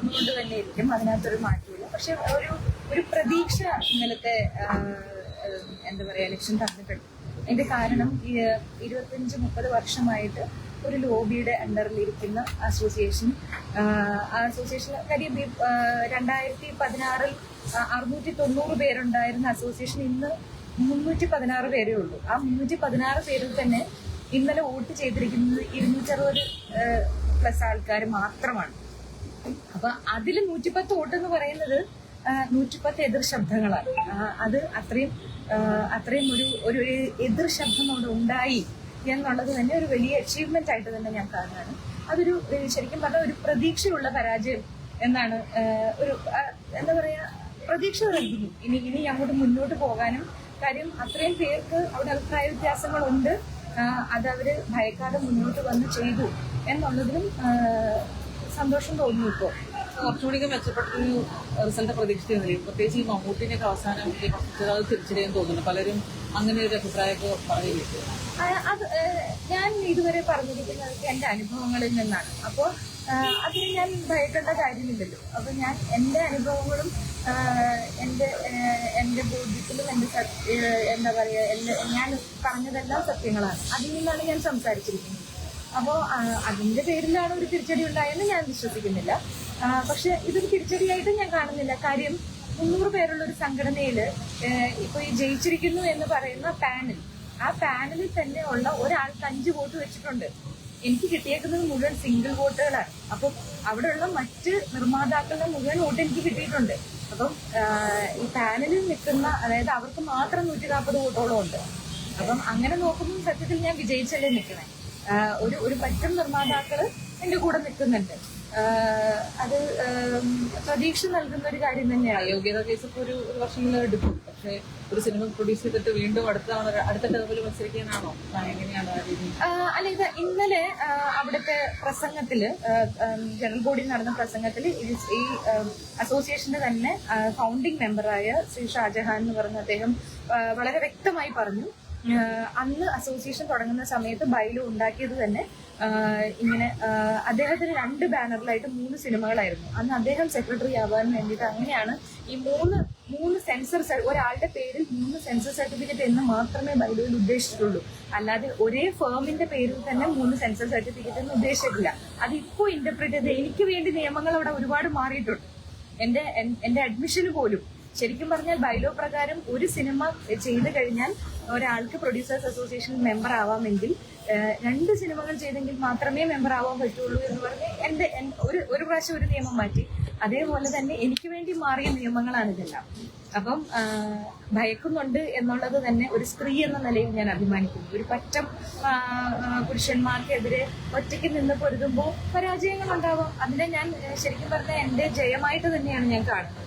തുടർന്നുകൊണ്ട് തന്നെ ഇരിക്കും. അതിനകത്തൊരു മാറ്റമില്ല. പക്ഷെ ഒരു ഒരു പ്രതീക്ഷ ഇന്നലത്തെ എന്താ പറയുക ഇലക്ഷൻ തന്നിട്ടുണ്ട്. അതിന്റെ കാരണം ഈ ഇരുപത്തഞ്ച് മുപ്പത് വർഷമായിട്ട് ഒരു ലോബിയുടെ അണ്ടറിൽ ഇരിക്കുന്ന അസോസിയേഷൻ ആ, അസോസിയേഷൻ കാര്യം രണ്ടായിരത്തി പതിനാറിൽ അറുന്നൂറ്റി തൊണ്ണൂറ് പേരുണ്ടായിരുന്ന അസോസിയേഷൻ ഇന്ന് മുന്നൂറ്റി പതിനാറ് പേരേ ഉള്ളൂ. ആ മുന്നൂറ്റി പതിനാറ് പേരിൽ തന്നെ ഇന്നലെ വോട്ട് ചെയ്തിരിക്കുന്നത് ഇരുന്നൂറ്ററുപത് പ്ലസ് ആൾക്കാർ മാത്രമാണ്. അപ്പൊ അതിൽ നൂറ്റിപ്പത്ത് വോട്ട് എന്ന് പറയുന്നത് നൂറ്റിപ്പത്ത് എതിർ ശബ്ദങ്ങളാണ്. അത് അത്രയും അത്രയും ഒരു ഒരു എതിർ ശബ്ദം അവിടെ ഉണ്ടായി എന്നുള്ളത് തന്നെ ഒരു വലിയ അച്ചീവ്മെന്റ് ആയിട്ട് തന്നെ ഞാൻ കാണുകയാണ്. അതൊരു ശരിക്കും പറഞ്ഞാൽ ഒരു പ്രതീക്ഷയുള്ള പരാജയം എന്നാണ് ഒരു എന്താ പറയാ പ്രതീക്ഷ നൽകുന്നു. ഇനി ഇനി അങ്ങോട്ട് മുന്നോട്ട് പോകാനും കാര്യം അത്രയും പേർക്ക് അവിടെ അഭിപ്രായ വ്യത്യാസങ്ങളുണ്ട്. അത് ഭയക്കാതെ മുന്നോട്ട് വന്ന് ചെയ്തു എന്നുള്ളതിലും സന്തോഷം തോന്നുന്നു ഇപ്പോൾ കുറച്ചുകൂടി മെച്ചപ്പെട്ടൊരു റിസൾട്ട് പ്രതീക്ഷിച്ചിരുന്നില്ല പ്രത്യേകിച്ച് ഈ മമ്മൂട്ടിനൊക്കെ അവസാനം അത് തിരിച്ചറിയാൻ തോന്നുന്നു. പലരും അങ്ങനെ ഒരു അഭിപ്രായമൊക്കെ പറയുന്നു അത് ഞാൻ ഇതുവരെ പറഞ്ഞിരിക്കുന്നത് എന്റെ അനുഭവങ്ങളിൽ നിന്നാണ്. അപ്പോൾ അതിന് ഞാൻ ഭയക്കേണ്ട കാര്യമില്ലല്ലോ. അപ്പൊ ഞാൻ എന്റെ അനുഭവങ്ങളും എന്റെ എന്റെ ബോധ്യത്തിലും സത്യ- എന്താ പറയാ എല്ലാ ഞാൻ പറഞ്ഞതെല്ലാം സത്യങ്ങളാണ്. അതിൽ നിന്നാണ് ഞാൻ സംസാരിച്ചിരിക്കുന്നത്. അപ്പോൾ അതിന്റെ പേരിലാണ് ഒരു തിരിച്ചടി ഉണ്ടായെന്ന് ഞാൻ വിശ്വസിക്കുന്നില്ല. പക്ഷെ ഇതൊരു തിരിച്ചടിയായിട്ട് ഞാൻ കാണുന്നില്ല. കാര്യം മുന്നൂറ് പേരുള്ള ഒരു സംഘടനയിൽ ഇപ്പൊ ഈ ജയിച്ചിരിക്കുന്നു എന്ന് പറയുന്ന പാനൽ ആ പാനലിൽ തന്നെ ഉള്ള ഒരാൾക്ക് അഞ്ച് വോട്ട് വെച്ചിട്ടുണ്ട്. എനിക്ക് കിട്ടിയേക്കുന്നത് മുഴുവൻ സിംഗിൾ വോട്ടുകളാണ്. അപ്പം അവിടെയുള്ള മറ്റ് നിർമ്മാതാക്കളുടെ മുഴുവൻ വോട്ട് എനിക്ക് കിട്ടിയിട്ടുണ്ട്. അപ്പം ഈ പാനലിൽ നിൽക്കുന്ന അതായത് അവർക്ക് മാത്രം നൂറ്റി നാൽപ്പത് വോട്ടോളം ഉണ്ട്. അപ്പം അങ്ങനെ നോക്കുമ്പോൾ സത്യത്തിൽ ഞാൻ വിജയിച്ചല്ലേ നിൽക്കണേ. ഒരു ഒരു പറ്റം നിർമ്മാതാക്കൾ എന്റെ കൂടെ നിൽക്കുന്നുണ്ട്. അത് പ്രതീക്ഷ നൽകുന്ന ഒരു കാര്യം തന്നെയാണ്. യോഗ്യത കേസ് ഇപ്പോൾ ഒരു വർഷങ്ങൾ എടുക്കും പക്ഷേ ഒരു സിനിമ പ്രൊഡ്യൂസ് ചെയ്തിട്ട് വീണ്ടും അടുത്ത അടുത്ത ടേബിൾ മത്സരിക്കാനാണോ എങ്ങനെയാണ് അല്ല ഇത് ഇന്നലെ അവിടുത്തെ പ്രസംഗത്തിൽ ജനറൽ ബോഡിയിൽ നടന്ന പ്രസംഗത്തിൽ ഈ അസോസിയേഷന്റെ തന്നെ ഫൗണ്ടിങ് മെമ്പറായ ശ്രീ ഷാജഹാൻ എന്ന് പറഞ്ഞ അദ്ദേഹം വളരെ വ്യക്തമായി പറഞ്ഞു. അന്ന് അസോസിയേഷൻ തുടങ്ങുന്ന സമയത്ത് ബൈലു ഉണ്ടാക്കിയത് തന്നെ ഇങ്ങനെ അദ്ദേഹത്തിന് രണ്ട് ബാനറിലായിട്ട് മൂന്ന് സിനിമകളായിരുന്നു. അന്ന് അദ്ദേഹം സെക്രട്ടറി ആവാൻ വേണ്ടിയിട്ട് അങ്ങനെയാണ് ഈ മൂന്ന് മൂന്ന് സെൻസർ ഒരാളുടെ പേരിൽ മൂന്ന് സെൻസർ സർട്ടിഫിക്കറ്റ് എന്ന് മാത്രമേ ബൈലുവിൽ ഉദ്ദേശിച്ചിട്ടുള്ളൂ. അല്ലാതെ ഒരേ ഫേമിന്റെ പേരിൽ തന്നെ മൂന്ന് സെൻസർ സർട്ടിഫിക്കറ്റ് എന്ന് ഉദ്ദേശിച്ചിട്ടില്ല. അത് ഇപ്പോൾ ഇന്റർപ്രറ്റ് ചെയ്ത് എനിക്ക് വേണ്ടി നിയമങ്ങൾ അവിടെ ഒരുപാട് മാറിയിട്ടുണ്ട്. എന്റെ എന്റെ അഡ്മിഷന് പോലും. ശരിക്കും പറഞ്ഞാൽ ബൈലോ പ്രകാരം ഒരു സിനിമ ചെയ്തു കഴിഞ്ഞാൽ ഒരാൾക്ക് പ്രൊഡ്യൂസേഴ്സ് അസോസിയേഷൻ മെമ്പർ ആവാമെങ്കിൽ രണ്ട് സിനിമകൾ ചെയ്തെങ്കിൽ മാത്രമേ മെമ്പർ ആവാൻ പറ്റുള്ളൂ എന്ന് പറഞ്ഞ് എന്റെ ഒരു ഒരു പ്രാവശ്യം ഒരു നിയമം മാറ്റി. അതേപോലെ തന്നെ എനിക്ക് വേണ്ടി മാറിയ നിയമങ്ങളാണ് ഇതെല്ലാം. അപ്പം ഭയക്കുന്നുണ്ട് എന്നുള്ളത് തന്നെ ഒരു സ്ത്രീ എന്ന നിലയിൽ ഞാൻ അഭിമാനിക്കുന്നു. ഒരു പറ്റം പുരുഷന്മാർക്കെതിരെ ഒറ്റയ്ക്ക് നിന്ന് പൊരുതുമ്പോൾ പരാജയങ്ങൾ ഉണ്ടാവാം അതിനെ ഞാൻ ശരിക്കും പറഞ്ഞാൽ എന്റെ ജയമായിട്ട് തന്നെയാണ് ഞാൻ കാണുന്നത്.